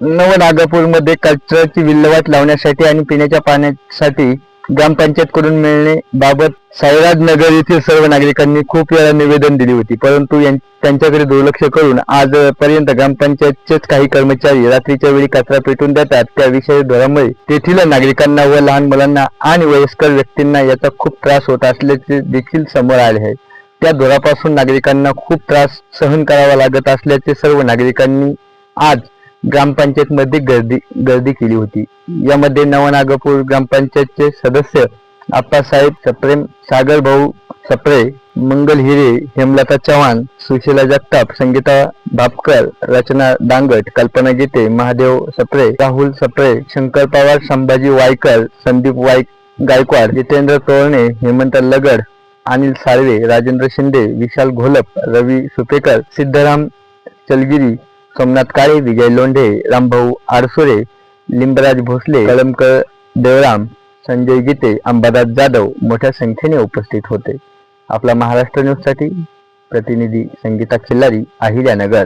नवनागापूरमध्ये कचऱ्याची विल्हेवाट लावण्यासाठी आणि पिण्याच्या पाण्यासाठी ग्रामपंचायतकडून मिळणे बाबत साईराज नगर येथील सर्व नागरिकांनी खूप वेळा निवेदन दिली होती. परंतु त्यांच्याकडे दुर्लक्ष करून आजपर्यंत ग्रामपंचायतचेच काही कर्मचारी रात्रीच्या वेळी कचरा पेटून देतात त्याविषयी धोरामुळे तेथील नागरिकांना व लहान मुलांना आणि वयस्कर व्यक्तींना याचा खूप त्रास होत असल्याचे देखील समोर आले आहे. त्या धुरापासून नागरिकांना खूप त्रास सहन करावा लागत असल्याचे सर्व नागरिकांनी आज ग्रामपंचायत मध्ये गर्दी गर्दी केली होती. यामध्ये नवनागपूर ग्रामपंचायतचे सदस्य आप्पासाहेब सप्रेम सागर भाऊ सप्रे मंगल हिरे हेमलता चव्हाण सुशीला जगताप संगीता भापकर रचना दांगट कल्पना गीते महादेव सप्रे राहुल सप्रे शंकर पवार संभाजी वायकर संदीप वाय गायकवाड जितेंद्र तोरणे हेमंत लगड अनिल साळवे राजेंद्र शिंदे विशाल घोलप रवी सुपेकर सिद्धराम चलगिरी सोमनाथ काळे विजय लोंढे रामभाऊ आडसुरे लिंबराज भोसले कळमकर देवराम संजय गीते अंबादास जाधव मोठ्या संख्येने उपस्थित होते. आपला महाराष्ट्र न्यूजसाठी प्रतिनिधी संगीता खिल्लारी अहिल्यानगर.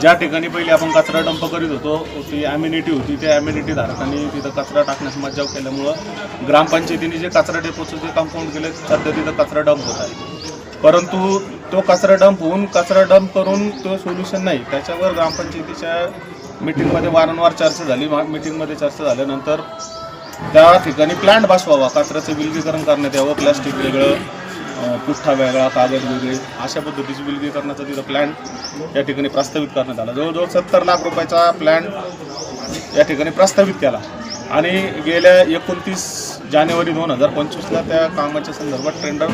ज्या ठिकाणी पहिले आपण कचरा डंप करीत होतो ती ॲम्युनिटी होती. त्या ॲम्युनिटी धारकांनी तिथं कचरा टाकण्यास मज्जाव केल्यामुळं ग्रामपंचायतीने जे कचरा डेपोचं जे कंपाऊंड केलं सध्या तिथं कचरा डंप होत आहे. परंतु तो कचरा डंप होऊन कचरा डंप करून तो सोल्युशन नाही. त्याच्यावर ग्रामपंचायतीच्या मिटिंगमध्ये वारंवार चर्चा झाली. मा- मिटिंगमध्ये चर्चा झाल्यानंतर त्या ठिकाणी प्लांट बसवावा कचऱ्याचं विलगीकरण करण्यात यावं प्लॅस्टिक वेगळं पुठ्ठा वेगळा कागद वेगळे अशा पद्धतीचं विलगीकरणाचा तिथं प्लॅन या ठिकाणी प्रस्तावित करण्यात आला. जवळजवळ सत्तर लाख रुपयाचा प्लॅन या ठिकाणी प्रस्तावित केला. आणि गेल्या एकोणतीस जानेवारी दोन हजार पंचवीसला त्या कामाच्या संदर्भात टेंडर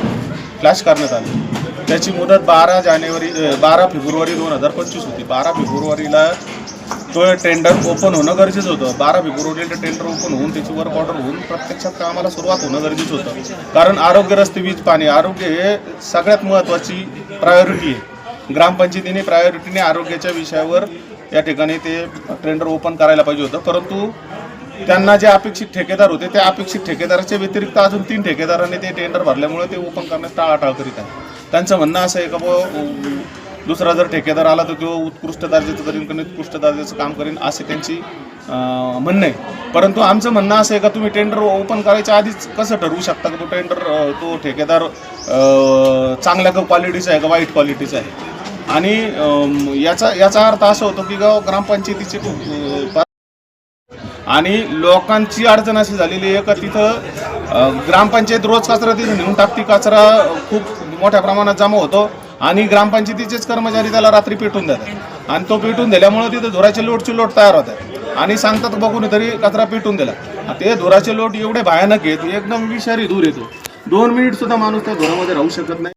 फ्लॅश करण्यात आले. त्याची मुदत बारा जानेवारी बारा फेब्रुवारी दोन हजार पंचवीस होती. बारा फेब्रुवारीला तो टेंडर ओपन होणं गरजेचं होतं. बारा फेब्रुवारीला टेंडर ओपन होऊन त्याची वर्क ऑर्डर होऊन प्रत्यक्षात कामाला सुरुवात होणं गरजेचं होतं. कारण आरोग्य रस्ते वीज पाणी आरोग्य हे सगळ्यात महत्त्वाची प्रायोरिटी आहे. ग्रामपंचायतीने प्रायोरिटीने आरोग्याच्या विषयावर या ठिकाणी ते टेंडर ओपन करायला पाहिजे होतं. परंतु त्यांना जे अपेक्षित ठेकेदार होते त्या अपेक्षित ठेकेदाराच्या व्यतिरिक्त अजून तीन ठेकेदारांनी ते टेंडर भरल्यामुळे ते ओपन करण्यास टाळाटाळ करीत आहे त्यांचं म्हणणं असं आहे का बुवा, दुसरा जर ठेकेदार आला तर तो उत्कृष्ट दर्जाचं करीन कमी उत्कृष्ट दर्जाचं काम करीन असे त्यांची म्हणणं आहे. परंतु आमचं म्हणणं असं आहे का तुम्ही टेंडर ओपन करायच्या आधीच कसं ठरवू शकता का तो टेंडर तो ठेकेदार चांगल्या चांगल्या क्वालिटीचा आहे का वाईट क्वालिटीचा आहे? आणि याचा याचा अर्थ असा होतो की गाव ग्रामपंचायतीचे आणि लोकांची अडचण अशी झालेली आहे का तिथं ग्रामपंचायत रोज कचरा तिथे नेऊन टाकते कचरा खूप मोठ्या प्रमाणात जमा होतो आणि ग्रामपंचायतीचेच कर्मचारी त्याला रात्री पेटून देतात. आणि तो पेटून दिल्यामुळे तिथं धुराचे लोटचे लोट तयार होतात. आणि सांगतात बघून तरी कचरा पेटून दिला. ते धुराचे लोट एवढे भयानक आहेत एकदम विषारी धूर येतो. दोन मिनिट सुद्धा माणूस त्या धुरामध्ये राहू शकत नाही.